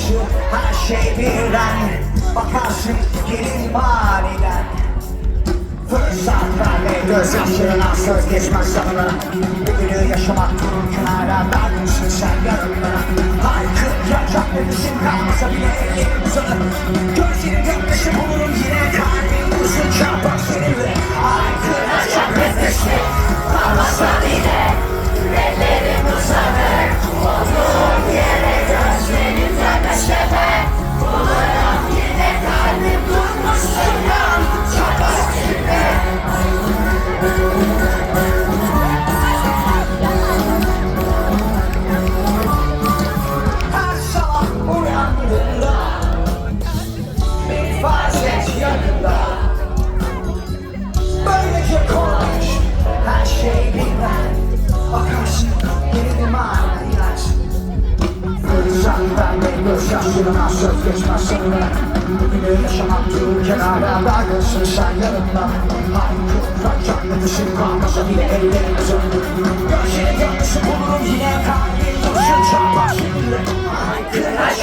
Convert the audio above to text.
Kolaylaşır her şey birden Bakarsın gelir maniden Fırsatlarla gözyaşlarına söz geçmez sana. Bir günü yaşamak dururken hala dargınsın sen yarınlara Haykıracak nefesim kalmasa bile uzanır Gözlerin göktaşı bulurum Gözyaşlarına söz geçmez sanırım Bugünü yaşamak dururken hala dargınsın sen yanımda Haykıracak nefesim kalmasa bile ellerim uzanır Gözlerim görmüşüm bulurum yine kalbim dursun çarpar seninle Haykıracak